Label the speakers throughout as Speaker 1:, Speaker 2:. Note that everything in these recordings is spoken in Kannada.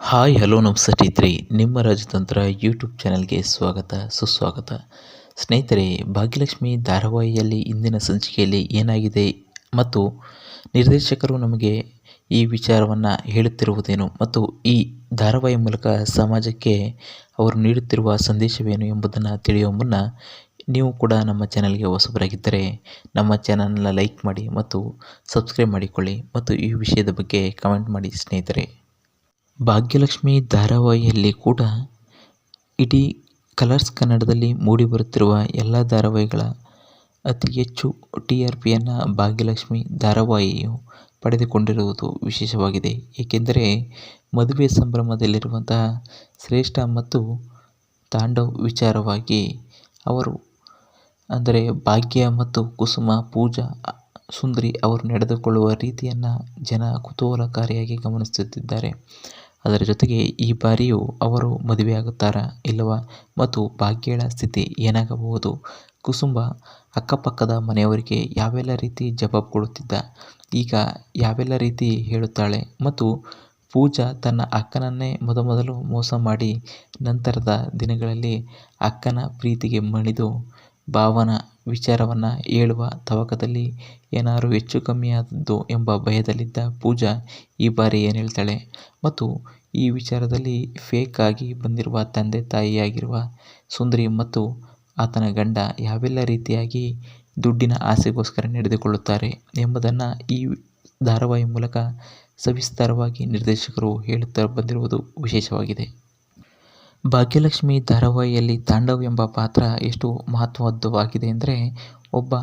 Speaker 1: ಹಾಯ್, ಹಲೋ ನಮಸ್ತೆ ಸ್ನೇಹಿತರೆ ನಿಮ್ಮ ರಾಜತಂತ್ರ ಯೂಟ್ಯೂಬ್ ಚಾನಲ್ಗೆ ಸ್ವಾಗತ, ಸುಸ್ವಾಗತ. ಸ್ನೇಹಿತರೆ, ಭಾಗ್ಯಲಕ್ಷ್ಮಿ ಧಾರಾವಾಹಿಯಲ್ಲಿ ಇಂದಿನ ಸಂಚಿಕೆಯಲ್ಲಿ ಏನಾಗಿದೆ ಮತ್ತು ನಿರ್ದೇಶಕರು ನಮಗೆ ಈ ವಿಚಾರವನ್ನು ಹೇಳುತ್ತಿರುವುದೇನು ಮತ್ತು ಈ ಧಾರಾವಾಹಿ ಮೂಲಕ ಸಮಾಜಕ್ಕೆ ಅವರು ನೀಡುತ್ತಿರುವ ಸಂದೇಶವೇನು ಎಂಬುದನ್ನು ತಿಳಿಯುವ ಮುನ್ನ ನೀವು ಕೂಡ ನಮ್ಮ ಚಾನಲ್ಗೆ ಹೊಸಬರಾಗಿದ್ದರೆ ನಮ್ಮ ಚಾನಲ್ನ ಲೈಕ್ ಮಾಡಿ ಮತ್ತು ಸಬ್ಸ್ಕ್ರೈಬ್ ಮಾಡಿಕೊಳ್ಳಿ ಮತ್ತು ಈ ವಿಷಯದ ಬಗ್ಗೆ ಕಮೆಂಟ್ ಮಾಡಿ ಸ್ನೇಹಿತರೆ. ಭಾಗ್ಯಲಕ್ಷ್ಮಿ ಧಾರಾವಾಹಿಯಲ್ಲಿ ಕೂಡ ಇಡೀ ಕಲರ್ಸ್ ಕನ್ನಡದಲ್ಲಿ ಮೂಡಿ ಬರುತ್ತಿರುವ ಎಲ್ಲ ಧಾರಾವಾಹಿಗಳ ಅತಿ ಹೆಚ್ಚು ಟಿ ಆರ್ ಪಿಯನ್ನು ಭಾಗ್ಯಲಕ್ಷ್ಮಿ ಧಾರಾವಾಹಿಯು ಪಡೆದುಕೊಂಡಿರುವುದು ವಿಶೇಷವಾಗಿದೆ. ಏಕೆಂದರೆ ಮದುವೆ ಸಂಭ್ರಮದಲ್ಲಿರುವಂತಹ ಶ್ರೇಷ್ಠ ಮತ್ತು ತಾಂಡವ್ ವಿಚಾರವಾಗಿ ಅವರು, ಅಂದರೆ ಭಾಗ್ಯ ಮತ್ತು ಕುಸುಮ, ಪೂಜಾ, ಸುಂದರಿ ಅವರು ನಡೆದುಕೊಳ್ಳುವ ರೀತಿಯನ್ನು ಜನ ಕುತೂಹಲಕಾರಿಯಾಗಿ ಗಮನಿಸುತ್ತಿದ್ದಾರೆ. ಅದರ ಜೊತೆಗೆ ಈ ಬಾರಿಯೂ ಅವರು ಮದುವೆಯಾಗುತ್ತಾರಾ ಇಲ್ಲವಾ ಮತ್ತು ಭಾಗ್ಯಳ ಸ್ಥಿತಿ ಏನಾಗಬಹುದು? ಕುಸುಂಬ ಅಕ್ಕಪಕ್ಕದ ಮನೆಯವರಿಗೆ ಯಾವೆಲ್ಲ ರೀತಿ ಜವಾಬ್ ಕೊಡುತ್ತಿದ್ದ? ಈಗ ಯಾವೆಲ್ಲ ರೀತಿ ಹೇಳುತ್ತಾಳೆ ಮತ್ತು ಪೂಜಾ ತನ್ನ ಅಕ್ಕನನ್ನೇ ಮೊದಮೊದಲು ಮೋಸ ಮಾಡಿ ನಂತರದ ದಿನಗಳಲ್ಲಿ ಅಕ್ಕನ ಪ್ರೀತಿಗೆ ಮಣಿದು ಭಾವನ ವಿಚಾರವನ್ನು ಹೇಳುವ ತವಕದಲ್ಲಿ ಏನಾದರೂ ಹೆಚ್ಚು ಕಮ್ಮಿಯಾದದ್ದು ಎಂಬ ಭಯದಲ್ಲಿದ್ದ ಪೂಜಾ ಈ ಬಾರಿ ಏನು ಹೇಳ್ತಾಳೆ? ಮತ್ತು ಈ ವಿಚಾರದಲ್ಲಿ ಫೇಕ್ ಆಗಿ ಬಂದಿರುವ ತಂದೆ ತಾಯಿಯಾಗಿರುವ ಸುಂದರಿ ಮತ್ತು ಆತನ ಗಂಡ ಯಾವೆಲ್ಲ ರೀತಿಯಾಗಿ ದುಡ್ಡಿನ ಆಸೆಗೋಸ್ಕರ ನಡೆದುಕೊಳ್ಳುತ್ತಾರೆ ಎಂಬುದನ್ನು ಈ ಧಾರಾವಾಹಿ ಮೂಲಕ ಸವಿಸ್ತಾರವಾಗಿ ನಿರ್ದೇಶಕರು ಹೇಳುತ್ತಾ ಬಂದಿರುವುದು ವಿಶೇಷವಾಗಿದೆ. ಭಾಗ್ಯಲಕ್ಷ್ಮಿ ಧಾರಾವಾಹಿಯಲ್ಲಿ ತಾಂಡವ್ ಎಂಬ ಪಾತ್ರ ಎಷ್ಟು ಮಹತ್ವದ್ದುವಾಗಿದೆ ಎಂದರೆ ಒಬ್ಬ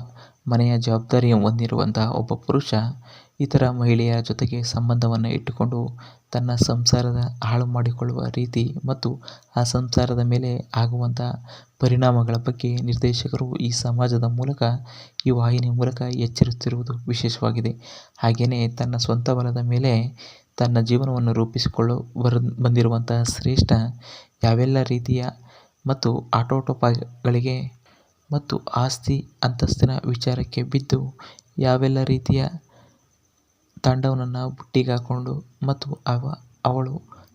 Speaker 1: ಮನೆಯ ಜವಾಬ್ದಾರಿ ಹೊಂದಿರುವಂತಹ ಒಬ್ಬ ಪುರುಷ ಇತರ ಮಹಿಳೆಯರ ಜೊತೆಗೆ ಸಂಬಂಧವನ್ನು ಇಟ್ಟುಕೊಂಡು ತನ್ನ ಸಂಸಾರದ ಹಾಳು ಮಾಡಿಕೊಳ್ಳುವ ರೀತಿ ಮತ್ತು ಆ ಸಂಸಾರದ ಮೇಲೆ ಆಗುವಂಥ ಪರಿಣಾಮಗಳ ಬಗ್ಗೆ ನಿರ್ದೇಶಕರು ಈ ಸಮಾಜದ ಮೂಲಕ, ಈ ವಾಹಿನಿ ಮೂಲಕ ಎಚ್ಚರಿಸುತ್ತಿರುವುದು ವಿಶೇಷವಾಗಿದೆ. ಹಾಗೆಯೇ ತನ್ನ ಸ್ವಂತ ಬಲದ ಮೇಲೆ ತನ್ನ ಜೀವನವನ್ನು ರೂಪಿಸಿಕೊಳ್ಳು ಬರ ಬಂದಿರುವಂತಹ ಶ್ರೇಷ್ಠ ಯಾವೆಲ್ಲ ರೀತಿಯ ಮತ್ತು ಆಟೋಟೋಪಗಳಿಗೆ ಮತ್ತು ಆಸ್ತಿ ಅಂತಸ್ತಿನ ವಿಚಾರಕ್ಕೆ ಬಿದ್ದು, ಯಾವೆಲ್ಲ ರೀತಿಯ ತಾಂಡವನನ್ನು ಬುಟ್ಟಿಗೆ ಹಾಕ್ಕೊಂಡು ಮತ್ತು ಅವ, ಅವಳು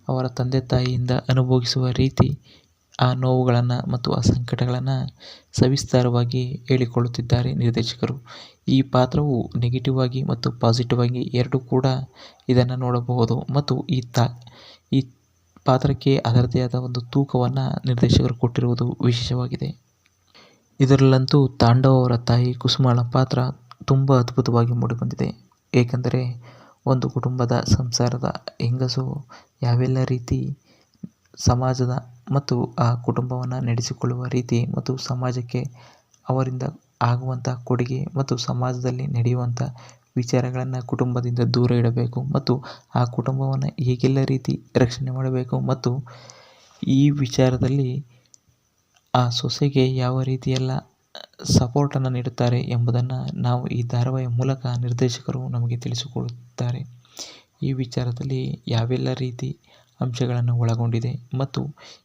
Speaker 1: ಅವರ ತಂದೆ ತಾಯಿಯಿಂದ ಅನುಭವಿಸುವ ರೀತಿ ಆ ನೋವುಗಳನ್ನು ಮತ್ತು ಆ ಸಂಕಟಗಳನ್ನು ಸವಿಸ್ತಾರವಾಗಿ ಹೇಳಿಕೊಳ್ಳುತ್ತಿದ್ದಾರೆ ನಿರ್ದೇಶಕರು. ಈ ಪಾತ್ರವು ನೆಗೆಟಿವ್ ಆಗಿ ಮತ್ತು ಪಾಸಿಟಿವ್ ಆಗಿ ಎರಡೂ ಕೂಡ ಇದನ್ನು ನೋಡಬಹುದು ಮತ್ತು ಈ ತಾ, ಈ ಪಾತ್ರಕ್ಕೆ ಅದರದೇ ಆದ ಒಂದು ತೂಕವನ್ನು ನಿರ್ದೇಶಕರು ಕೊಟ್ಟಿರುವುದು ವಿಶೇಷವಾಗಿದೆ. ಇದರಲ್ಲಂತೂ ತಾಂಡವ ಅವರ ತಾಯಿ ಕುಸುಮಳ ಪಾತ್ರ ತುಂಬ ಅದ್ಭುತವಾಗಿ ಮೂಡಿಬಂದಿದೆ. ಏಕೆಂದರೆ ಒಂದು ಕುಟುಂಬದ ಸಂಸಾರದ ಹೆಂಗಸು ಯಾವೆಲ್ಲ ರೀತಿ ಸಮಾಜದ ಮತ್ತು ಆ ಕುಟುಂಬವನ್ನು ನಡೆಸಿಕೊಳ್ಳುವ ರೀತಿ ಮತ್ತು ಸಮಾಜಕ್ಕೆ ಅವರಿಂದ ಆಗುವಂಥ ಕೊಡುಗೆ ಮತ್ತು ಸಮಾಜದಲ್ಲಿ ನಡೆಯುವಂಥ ವಿಚಾರಗಳನ್ನು ಕುಟುಂಬದಿಂದ ದೂರ ಇಡಬೇಕು ಮತ್ತು ಆ ಕುಟುಂಬವನ್ನು ಹೇಗೆಲ್ಲ ರೀತಿ ರಕ್ಷಣೆ ಮಾಡಬೇಕು ಮತ್ತು ಈ ವಿಚಾರದಲ್ಲಿ ಆ ಸೊಸೆಗೆ ಯಾವ ರೀತಿಯೆಲ್ಲ ಸಪೋರ್ಟನ್ನು ನೀಡುತ್ತಾರೆ ಎಂಬುದನ್ನು ನಾವು ಈ ಧಾರಾವಾಹಿಯ ಮೂಲಕ ನಿರ್ದೇಶಕರು ನಮಗೆ ತಿಳಿಸಿಕೊಡುತ್ತಾರೆ. ಈ ವಿಚಾರದಲ್ಲಿ ಯಾವೆಲ್ಲ ರೀತಿ ಅಂಶಗಳನ್ನು ಒಳಗೊಂಡಿದೆ ಮತ್ತು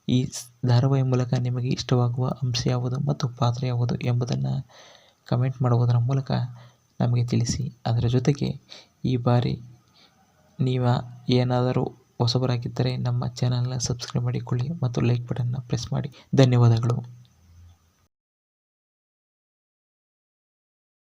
Speaker 1: ಈ ಧಾರಾವಾಹಿ ಮೂಲಕ ನಿಮಗೆ ಇಷ್ಟವಾಗುವ ಅಂಶ ಯಾವುದು ಮತ್ತು ಪಾತ್ರ ಯಾವುದು ಎಂಬುದನ್ನು ಕಮೆಂಟ್ ಮಾಡುವುದರ ಮೂಲಕ ನಮಗೆ ತಿಳಿಸಿ. ಅದರ ಜೊತೆಗೆ ಈ ಬಾರಿ ನೀವು ಏನಾದರೂ ಹೊಸಬರಾಗಿದ್ದರೆ ನಮ್ಮ ಚಾನಲ್ನ ಸಬ್ಸ್ಕ್ರೈಬ್ ಮಾಡಿಕೊಳ್ಳಿ ಮತ್ತು ಲೈಕ್ ಬಟನ್ನ ಪ್ರೆಸ್ ಮಾಡಿ. ಧನ್ಯವಾದಗಳು.